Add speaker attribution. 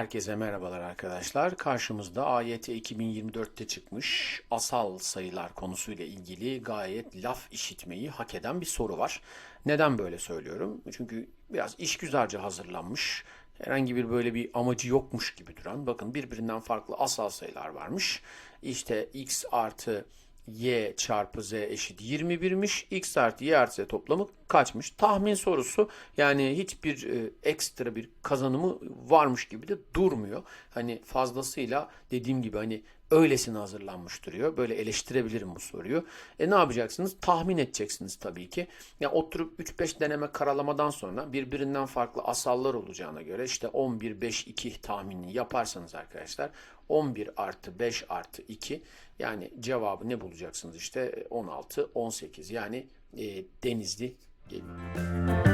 Speaker 1: Herkese merhabalar arkadaşlar. Karşımızda AYT 2024'te çıkmış asal sayılar konusuyla ilgili gayet laf işitmeyi hak eden bir soru var. Neden böyle söylüyorum? Çünkü biraz işgüzarca hazırlanmış. Herhangi bir böyle bir amacı yokmuş gibi duran. Bakın birbirinden farklı asal sayılar varmış. İşte x artı y çarpı z eşit 21'miş. x artı y artı z toplamı kaçmış? Tahmin sorusu yani hiçbir e, ekstra bir kazanımı varmış gibi de durmuyor. Hani fazlasıyla dediğim gibi hani öylesine hazırlanmış duruyor. Böyle eleştirebilirim bu soruyu. E ne yapacaksınız? Tahmin edeceksiniz tabii ki. Ya oturup 3-5 deneme karalamadan sonra birbirinden farklı asallar olacağına göre işte 11 5 2 tahminini yaparsanız arkadaşlar 11 artı 5 artı 2 yani cevabı ne bulacaksınız işte 16 18 yani e, denizli geliyor.